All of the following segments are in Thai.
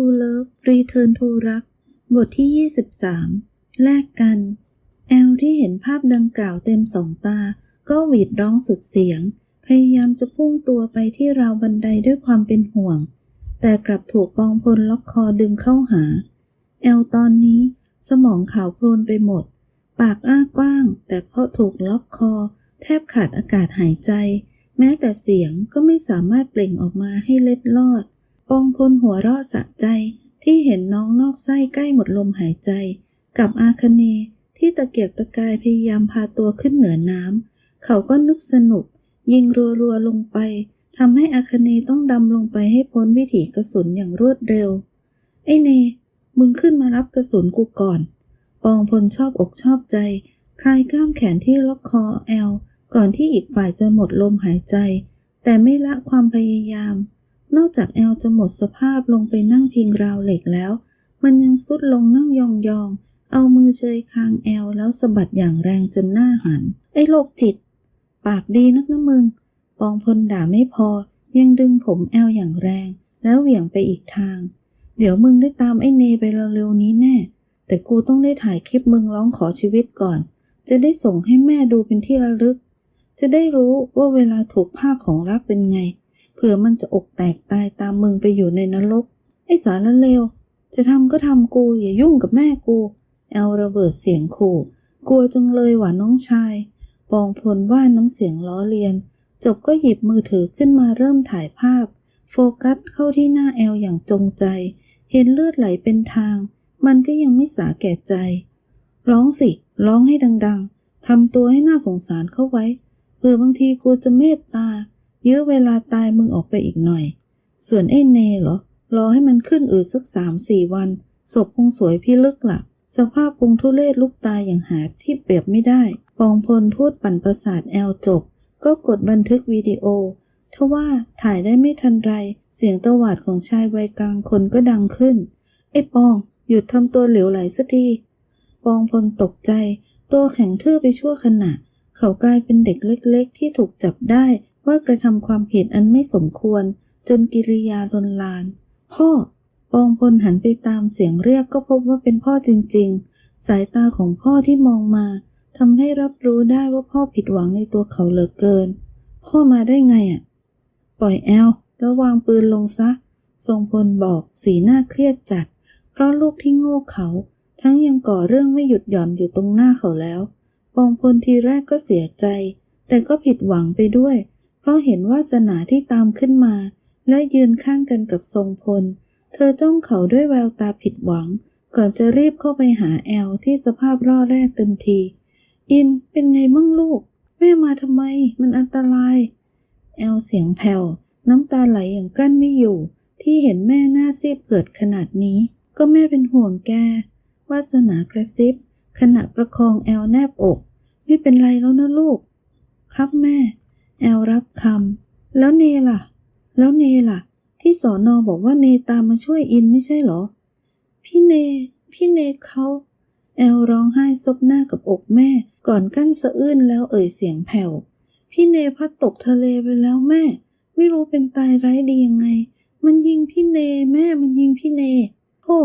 To Love Return to รัก บทที่ 23 แลกกัน แอลที่เห็นภาพดังกล่าวเต็มสองตา ก็หวีดร้องสุดเสียง พยายามจะพุ่งตัวไปที่ราวบันไดด้วยความเป็นห่วง แต่กลับถูกปองพลล็อกคอดึงเข้าหา แอลตอนนี้สมองขาวโพลนไปหมด ปากอ้ากว้าง แต่เพราะถูกล็อกคอ แทบขาดอากาศหายใจ แม้แต่เสียงก็ไม่สามารถเปล่งออกมาให้เล็ดลอด องพลหัวเราะสะใจที่เห็นน้องนอกไส้ใกล้หมดลมหายใจ กับอาคเนที่ตะเกียกตะกายพยายามพาตัวขึ้นเหนือน้ำเขาก็นึกสนุก ยิงรัวๆลงไปทำให้อาคเนต้องดำลงไปให้พ้นวิถีกระสุนอย่างรวดเร็ว ไอเน มึงขึ้นมารับกระสุนกูก่อน ปองพลชอบอกชอบใจ คลายกล้ามแขนที่ล็อกคอแอล ก่อนที่อีกฝ่ายจะหมดลมหายใจ แต่ไม่ละความพยายาม นอกจากแอลจะหมดสภาพลงไปนั่งพิงราวเหล็กแล้ว มันยังสุดลงนั่งยองๆ เอามือเชยคางแอลแล้วสะบัดอย่างแรงจนหน้าหัน ไอ้โรคจิต ปากดีนักนะมึง ปองพลด่าไม่พอ ยังดึงผมแอลอย่างแรง แล้วเหวี่ยงไปอีกทาง เดี๋ยวมึงได้ตามไอ้เนไปเร็วๆนี้แน่ แต่กูต้องได้ถ่ายคลิปมึงร้องขอชีวิตก่อน จะได้ส่งให้แม่ดูเป็นที่ระลึก จะได้รู้ว่าเวลาถูกภาคของรักเป็นไง เผื่อมันจะอกแตกตายตามมึงไปอยู่ในนรก ไอ้สารเลว จะทำก็ทำกูอย่ายุ่งกับแม่กู แอลระเบิดเสียงขู่ กลัวจังเลยหว่าน้องชาย ปองพลว่าน้ำเสียงล้อเลียน จบก็หยิบมือถือขึ้นมาเริ่มถ่ายภาพ โฟกัสเข้าที่หน้าแอลอย่างจงใจ เห็นเลือดไหลเป็นทาง มันก็ยังไม่สาแก่ใจ ร้องสิ ร้องให้ดัง ๆทำตัวให้น่าสงสารเข้าไว้ เผื่อบางทีกูจะเมตตา ยื้อเวลาตายมึงออกไปอีกหน่อย ส่วนไอ้เนเหรอ รอให้มันขึ้นอืดสักสามสี่วัน ศพคงสวยพี่ลึกละ่ะ สภาพคงทุเรศลุกตายอย่างหาที่เปรียบไม่ได้ ปองพลพูดปั่นประสาทแอลจบ ก็กดบันทึกวิดีโอ ทว่าถ่ายได้ไม่ทันไร เสียงตวาดของชายวัยกลางคนก็ดังขึ้น ไอ้ปอง หยุดทำตัวเหลวไหลสักที ปองพลตกใจ ตัวแข็งทื่อไปชั่วขณะ เขากลายเป็นเด็กเล็ก ๆ ที่ถูกจับได้ ว่ากระทำความผิดอันไม่สมควร จนกิริยาลนลาน พ่อ ปองพลหันไปตามเสียงเรียกก็พบว่าเป็นพ่อจริง ๆ สายตาของพ่อที่มองมาทำให้รับรู้ได้ว่าพ่อผิดหวังในตัวเขาเหลือเกิน พ่อมาได้ไงอะ ปล่อยแอลแล้ววางปืนลงซะ ทรงพลบอกสีหน้าเครียดจัด เพราะลูกที่โง่เขา ทั้งยังก่อเรื่องไม่หยุดหย่อนอยู่ตรงหน้าเขาแล้ว ปองพลทีแรกก็เสียใจ แต่ก็ผิดหวังไปด้วย เพราะเห็นวาสนาที่ตามขึ้นมา และยืนข้างกันกับทรงพล เธอจ้องเขาด้วยแววตาผิดหวัง ก่อนจะรีบเข้าไปหาแอลที่สภาพร่อแรกเต็มที อินเป็นไงมั่งลูก แม่มาทำไม มันอันตราย แอลเสียงแผ่วน้ำตาไหลอย่างกั้นไม่อยู่ ที่เห็นแม่หน้าซีดเผือดขนาดนี้ ก็แม่เป็นห่วงแกวาสนากระซิบ ขณะประคองแอลแนบอก ไม่เป็นไรแล้วนะลูก ครับแม่ แอลรับคำแล้วเนล่ะ แล้วเนล่ะ ที่สอนอบอกว่าเนตามมาช่วยอินไม่ใช่เหรอ พี่เน พี่เนเขาแอลร้องไห้ซบหน้ากับอกแม่ ก่อนกั้นสะอื้นแล้วเอ่ยเสียงแผ่ว พี่เนพัดตกทะเลไปแล้วแม่ ไม่รู้เป็นตายไร้ดียังไง มันยิงพี่เนแม่มันยิงพี่เนโอ้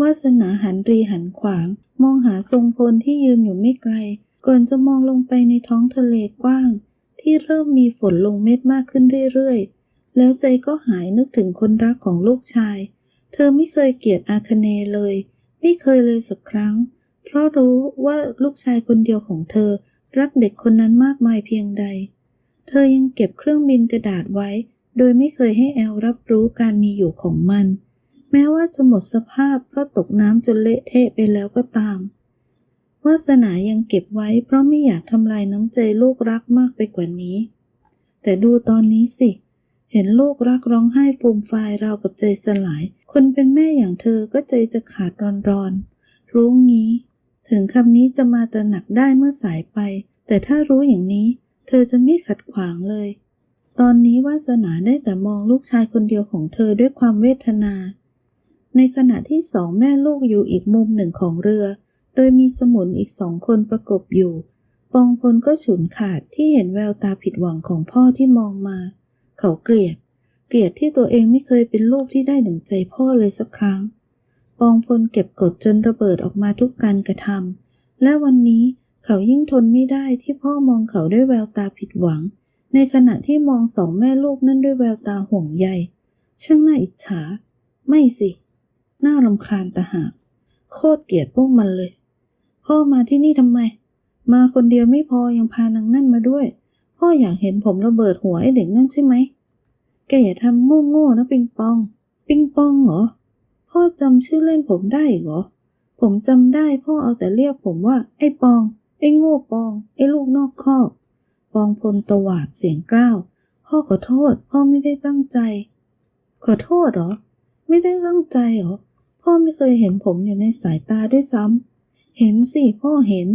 วาสนาหันรีหันขวาง มองหาทรงพลที่ยืนอยู่ไม่ไกล ก่อนจะมองลงไปในท้องทะเลกว้าง ที่เริ่มมีฝนลงเม็ดมากขึ้นเรื่อยๆ แล้วใจก็หายนึกถึงคนรักของลูกชาย เธอไม่เคยเกลียดอาคเนเลย ไม่เคยเลยสักครั้ง เพราะรู้ว่าลูกชายคนเดียวของเธอ รักเด็กคนนั้นมากมายเพียงใด เธอยังเก็บเครื่องบินกระดาษไว้ โดยไม่เคยให้แอลรับรู้การมีอยู่ของมัน แม้ว่าจะหมดสภาพเพราะตกน้ำจนเละเทะไปแล้วก็ตาม วาสนายังเก็บไว้เพราะไม่อยากทำลายน้ำใจลูกรักมากไปกว่านี้ แต่ดูตอนนี้สิ เห็นลูกรักร้องไห้ฟูมฟายราวกับใจสลาย คนเป็นแม่อย่างเธอก็ใจจะขาดรอนๆ รู้งี้ ถึงคำนี้จะมาตระหนักได้เมื่อสายไป แต่ถ้ารู้อย่างนี้ เธอจะไม่ขัดขวางเลย ตอนนี้วาสนาได้แต่มองลูกชายคนเดียวของเธอด้วยความเวทนา ในขณะที่สองแม่ลูกอยู่อีกมุมหนึ่งของเรือ ดยมีสมุนอีกสองคนประกบอยู่ ปองพลก็ฉุนขาดที่เห็นแววตาผิดหวังของพ่อที่มองมา เขาเกลียด เกลียดที่ตัวเองไม่เคยเป็นลูกที่ได้หนึ่งใจพ่อเลยสักครั้ง ปองพลเก็บกดจนระเบิดออกมาทุกการกระทำ และวันนี้เขายิ่งทนไม่ได้ที่พ่อมองเขาด้วยแววตาผิดหวัง ในขณะที่มองสองแม่ลูกนั่นด้วยแววตาห่วงใย ช่างน่าอิจฉา ไม่สิ น่ารำคาญตาหาก โคตรเกลียดพวกมันเลย พ่อมาที่นี่ทำไม มาคนเดียวไม่พอยังพานางนั่นมาด้วย พ่ออยากเห็นผมระเบิดหัวไอ้เด็กนั่นใช่ไหม แกอย่าทำโง่ๆนะปิงปอง ปิงปองเหรอ พ่อจำชื่อเล่นผมได้เหรอ ผมจำได้พ่อเอาแต่เรียกผมว่า ไอ้ปอง ไอ้โง่ปอง ไอ้ลูกนอกคอกปองพลตวาดเสียงกล้าว พ่อขอโทษ พ่อไม่ได้ตั้งใจ ขอโทษเหรอ ไม่ได้ตั้งใจเหรอ พ่อไม่เคยเห็นผมอยู่ในสายตาด้วยซ้ำ เห็นสิพ่อเห็น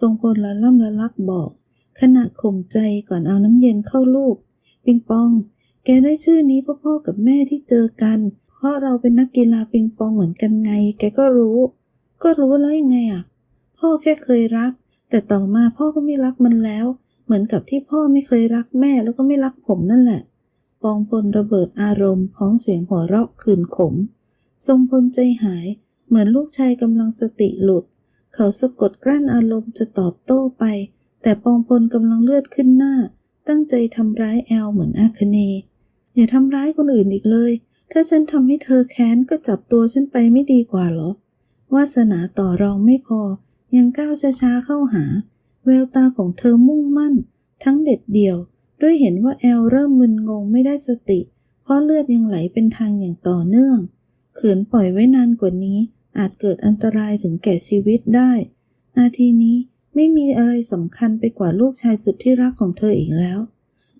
ทรงพลละล่ำละลักบอก ขณะข่มใจก่อนเอาน้ำเย็นเข้าลูกปิงปอง แกได้ชื่อนี้เพราะพ่อกับแม่ที่เจอกัน เพราะเราเป็นนักกีฬาปิงปองเหมือนกันไง แกก็รู้ ก็รู้แล้วยังไงอะ พ่อแค่เคยรัก แต่ต่อมาพ่อก็ไม่รักมันแล้ว เหมือนกับที่พ่อไม่เคยรักแม่แล้วก็ไม่รักผมนั่นแหละ ปองพลระเบิดอารมณ์พร้อมเสียงหัวเราะขื่นขม ทรงพลใจหาย เหมือนลูกชายกำลังสติหลุด เขาสะกดกลั้นอารมณ์จะตอบโต้ไป แต่ปองพลกำลังเลือดขึ้นหน้า ตั้งใจทำร้ายแอลเหมือนอาคเนย์อย่าทำร้ายคนอื่นอีกเลย ถ้าฉันทำให้เธอแค้นก็จับตัวฉันไปไม่ดีกว่าหรอ วาสนาต่อรองไม่พอ ยังก้าวช้าๆเข้าหา แววตาของเธอมุ่งมั่น ทั้งเด็ดเดี่ยว ด้วยเห็นว่าแอลเริ่มมึนงงไม่ได้สติ เพราะเลือดยังไหลเป็นทางอย่างต่อเนื่อง เขืนปล่อยไว้นานกว่านี้ อาจเกิดอันตรายถึงแก่ชีวิตได้ นาทีนี้ไม่มีอะไรสำคัญไปกว่าลูกชายสุดที่รักของเธออีกแล้ว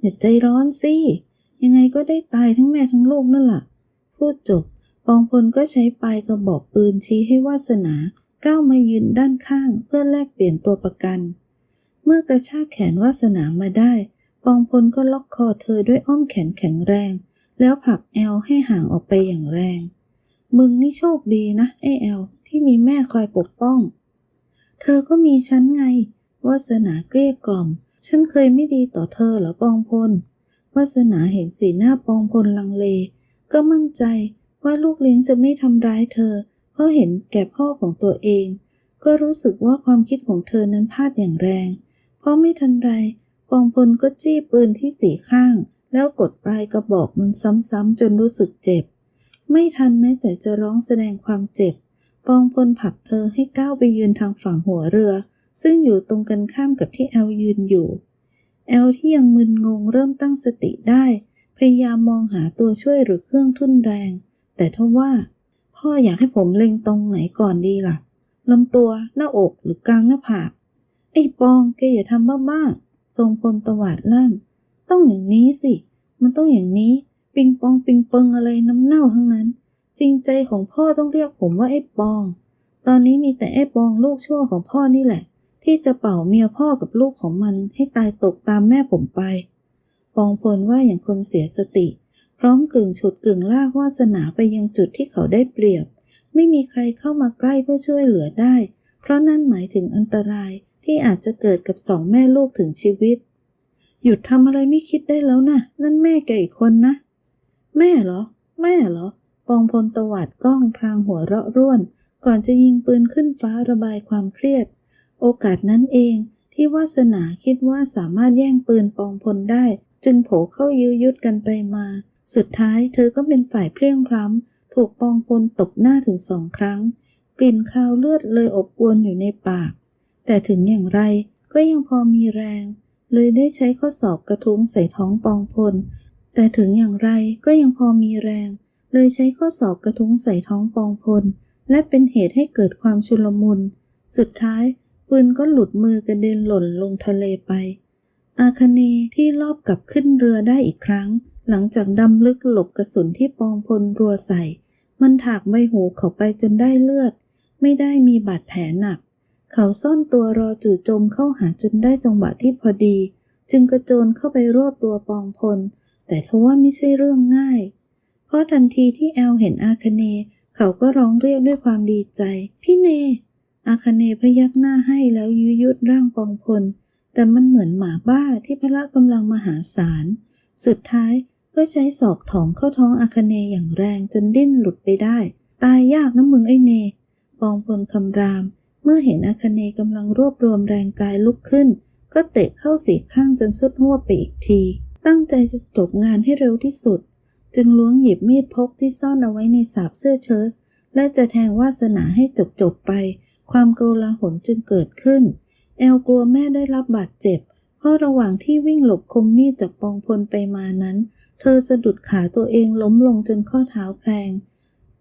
อย่าใจร้อนสิ ยังไงก็ได้ตายทั้งแม่ทั้งลูกนั่นแหละพูดจบปองพลก็ใช้ปลายกระบอกปืนชี้ให้วาสนาก้าวมายืนด้านข้างเพื่อแลกเปลี่ยนตัวประกัน เมื่อกระชากแขนวาสนามาได้ ปองพลก็ล็อกคอเธอด้วยอ้อมแขนแข็งแรง แล้วผลักแอลให้ห่างออกไปอย่างแรง มึงนี่โชคดีนะไอแอลที่มีแม่คอยปกป้อง เธอก็มีฉันไงวาสนาเกลี้ยกล่อม ฉันเคยไม่ดีต่อเธอเหรอปองพลวาสนาเห็นสีหน้าปองพลลังเล ก็มั่นใจว่าลูกเลี้ยงจะไม่ทำร้ายเธอ เพราะเห็นแก่พ่อของตัวเอง ก็รู้สึกว่าความคิดของเธอนั้นพลาดอย่างแรง เพราะไม่ทันไร ปองพลก็จี้ปืนที่สีข้าง แล้วกดปลายกระบอกมันซ้ำๆจนรู้สึกเจ็บ ไม่ทันแม้แต่จะร้องแสดงความเจ็บ ปองพลผลักเธอให้ก้าวไปยืนทางฝั่งหัวเรือ ซึ่งอยู่ตรงกันข้ามกับที่แอลยืนอยู่ แอลที่ยังมึนงงเริ่มตั้งสติได้ พยายามมองหาตัวช่วยหรือเครื่องทุ่นแรง แต่ทว่า พ่ออยากให้ผมเล็งตรงไหนก่อนดีล่ะลำตัว หน้าอกหรือกลางหน้าผาก ไอ้ปองแกอย่าทำบ้าๆทรงพลตวาดลั่น ต้องอย่างนี้สิ มันต้องอย่างนี้ ปิงปองปิงปิงอะไรน้ำเน่าทั้งนั้น จริงใจของพ่อต้องเรียกผมว่าไอ้ปอง ตอนนี้มีแต่ไอ้ปองลูกชั่วของพ่อนี่แหละ ที่จะเป่าเมียพ่อกับลูกของมันให้ตายตกตามแม่ผมไป ปองพลว่าอย่างคนเสียสติ พร้อมกึ่งฉุดกึ่งลากวาสนาไปยังจุดที่เขาได้เปรียบ ไม่มีใครเข้ามาใกล้เพื่อช่วยเหลือได้ เพราะนั่นหมายถึงอันตรายที่อาจจะเกิดกับสองแม่ลูกถึงชีวิต หยุดทำอะไรไม่คิดได้แล้วนะนั่นแม่แกอีกคนนะ แม่เหรอ แม่เหรอ ปองพลตวาดกล้องพลางหัวเราะร่วน ก่อนจะยิงปืนขึ้นฟ้าระบายความเครียด โอกาสนั้นเองที่วาสนาคิดว่าสามารถแย่งปืนปองพลได้ จึงโผเข้ายื้อยุดกันไปมา สุดท้ายเธอก็เป็นฝ่ายเพลียงพล้ำถูกปองพลตบหน้าถึงสองครั้ง กลิ่นคาวเลือดเลยอบอวนอยู่ในปาก แต่ถึงอย่างไรก็ยังพอมีแรง เลยได้ใช้ข้อศอกกระทุ้งใส่ท้องปองพล แต่ถึงอย่างไรก็ยังพอมีแรง เลยใช้ข้อศอกกระทุ้งใส่ท้องปองพล และเป็นเหตุให้เกิดความชุลมุน สุดท้าย ปืนก็หลุดมือกระเด็นหล่นลงทะเลไป อาคเนที่รอบกลับขึ้นเรือได้อีกครั้ง หลังจากดำลึกหลบกระสุนที่ปองพลรัวใส่ มันถากใบหูเขาไปจนได้เลือด ไม่ได้มีบาดแผลหนัก เขาซ่อนตัวรอจู่โจมเข้าหาจนได้จังหวะที่พอดี จึงกระโจนเข้าไปรวบตัวปองพล แต่ทว่าไม่ใช่เรื่องง่าย เพราะทันทีที่แอลเห็นอาคเน เขาก็ร้องเรียกด้วยความดีใจ พี่เน อาคเนพยักหน้าให้แล้วยื้อยุดร่างปองพล แต่มันเหมือนหมาบ้าที่พละกำลังมหาศาล สุดท้ายก็ใช้ศอกถองเข้าท้องอาคเนอย่างแรงจนดิ้นหลุดไปได้ ตายยากนะมึงไอเน ปองพลคำราม เมื่อเห็นอาคเนกำลังรวบรวมแรงกายลุกขึ้น ก็เตะเข้าสีข้างจนสุดหัวไปอีกที ตั้งใจจะจบงานให้เร็วที่สุด จึงล้วงหยิบมีดพกที่ซ่อนเอาไว้ในสาบเสื้อเชิ้ตและจะแทงวาสนาให้จบจบๆไป ความโกลาหลจึงเกิดขึ้น แอลกลัวแม่ได้รับบาดเจ็บ เพราะระหว่างที่วิ่งหลบคมมีดจากปองพลไปมานั้น เธอสะดุดขาตัวเองล้มลงจนข้อเท้าแพลง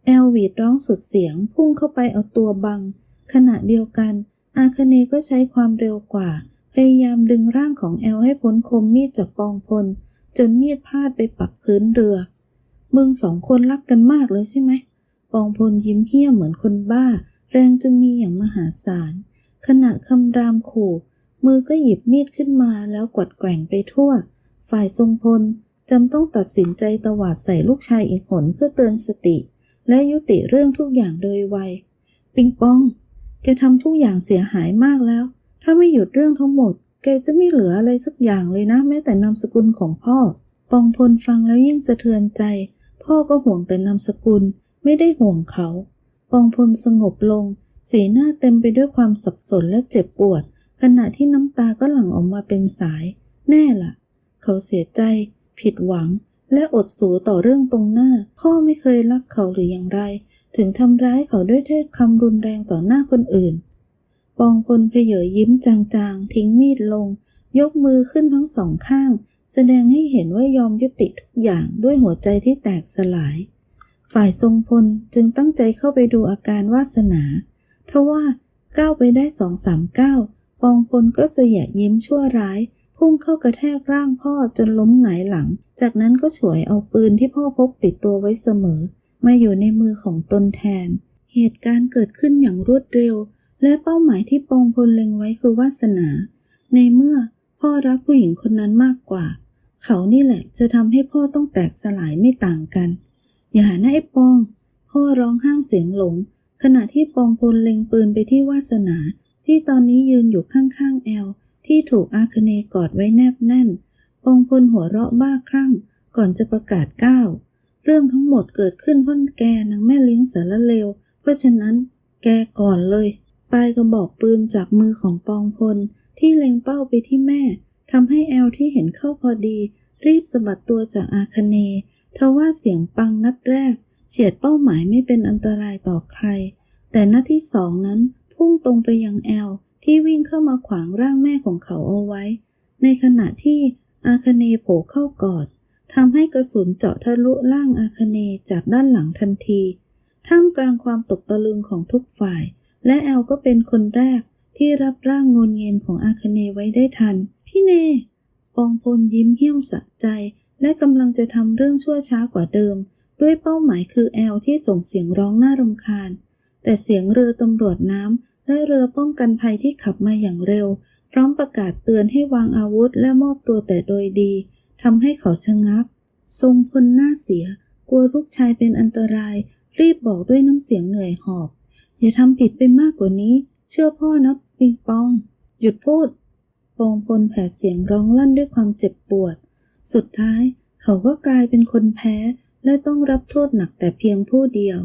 แอลวีดร้องสุดเสียงพุ่งเข้าไปเอาตัวบัง ขณะเดียวกัน อาคเนก็ใช้ความเร็วกว่า พยายามดึงร่างของแอลให้พ้นคมมีดจากปองพล จนมีดพลาดไปปักพื้นเรือ มึงสองคนรักกันมากเลยใช่ไหม ปองพลยิ้มเหี้ยเหมือนคนบ้า แรงจึงมีอย่างมหาศาล ขณะคำรามขู่ มือก็หยิบมีดขึ้นมาแล้วกวัดแกว่งไปทั่ว ฝ่ายทรงพลจำต้องตัดสินใจตวาดใส่ลูกชายอีกหนเพื่อเตือนสติ และยุติเรื่องทุกอย่างโดยไว ปิงปอง แกทำทุกอย่างเสียหายมากแล้ว ถ้าไม่หยุดเรื่องทั้งหมด แกจะไม่เหลืออะไรสักอย่างเลยนะ แม้แต่นามสกุลของพ่อ ปองพลฟังแล้วยิ่งสะเทือนใจ พ่อก็ห่วงแต่นามสกุล ไม่ได้ห่วงเขา ปองพลสงบลง สีหน้าเต็มไปด้วยความสับสนและเจ็บปวด ขณะที่น้ำตาก็หลั่งออกมาเป็นสาย แน่ล่ะ เขาเสียใจ ผิดหวัง และอดสูต่อเรื่องตรงหน้า พ่อไม่เคยรักเขาหรืออย่างไร ถึงทำร้ายเขาด้วยถ้อยคำรุนแรงต่อหน้าคนอื่น ปองพลเพเยยิ้มจางๆ ทิ้งมีดลง ยกมือขึ้นทั้งสองข้าง แสดงให้เห็นว่ายอมยุติทุกอย่างด้วยหัวใจที่แตกสลาย ฝ่ายทรงพลจึงตั้งใจเข้าไปดูอาการวาสนาทว่าก้าวไปได้สองสามก้าวปองพลก็เสียยิ้มชั่วร้าย พุ่งเข้ากระแทกร่างพ่อจนล้มหงายหลัง จากนั้นก็ฉวยเอาปืนที่พ่อพกติดตัวไว้เสมอ มาอยู่ในมือของตนแทน เหตุการณ์เกิดขึ้นอย่างรวดเร็ว และเป้าหมายที่ปองพลเล็งไว้คือวาสนา ในเมื่อพ่อรักผู้หญิงคนนั้นมากกว่า เขานี่แหละจะทำให้พ่อต้องแตกสลายไม่ต่างกัน อย่านะไอ้ปอง พ่อร้องห้ามเสียงหลง ขณะที่ปองพลเล็งปืนไปที่วาสนา ที่ตอนนี้ยืนอยู่ข้างๆแอลที่ถูกอาคเนกอดไว้แนบแน่น ปองพลหัวเราะบ้าคลั่ง ก่อนจะประกาศก้าวเรื่องทั้งหมดเกิดขึ้นเพราะแกนางแม่เลี้ยงสารเลว เพราะฉะนั้นแกก่อนเลย ปลายกระบอกปืนจากมือของปองพล ที่เล็งเป้าไปที่แม่ทำให้แอลที่เห็นเข้าพอดี รีบสะบัดตัวจากอาคเนทว่าเสียงปังนัดแรก เฉียดเป้าหมายไม่เป็นอันตรายต่อใคร แต่นัดที่สองนั้นพุ่งตรงไปยังแอล ที่วิ่งเข้ามาขวางร่างแม่ของเขาเอาไว้ ในขณะที่อาคเนโผล่เข้ากอดทำให้กระสุนเจาะทะลุร่างอาคเนจากด้านหลังทันที ท่ามกลางความตกตะลึงของทุกฝ่าย และแอลก็เป็นคนแรกที่รับร่างงนเงียนของอาคเนไว้ได้ทัน พี่เน ปองพลยิ้มเหี้ยมสะใจ และกำลังจะทำเรื่องชั่วช้ากว่าเดิม ด้วยเป้าหมายคือแอลที่ส่งเสียงร้องน่ารำคาญ แต่เสียงเรือตำรวจน้ำและเรือป้องกันภัยที่ขับมาอย่างเร็ว พร้อมประกาศเตือนให้วางอาวุธและมอบตัวแต่โดยดีทำให้เขาชะงัก ทรงพลหน้าเสีย กลัวลูกชายเป็นอันตราย รีบบอกด้วยน้ำเสียงเหนื่อยหอบ อย่าทำผิดไปมากกว่านี้ เชื่อพ่อนะปิงปอง หยุดพูด ปองพลแผดเสียงร้องลั่นด้วยความเจ็บปวด สุดท้ายเขาก็กลายเป็นคนแพ้ และต้องรับโทษหนักแต่เพียงผู้เดียว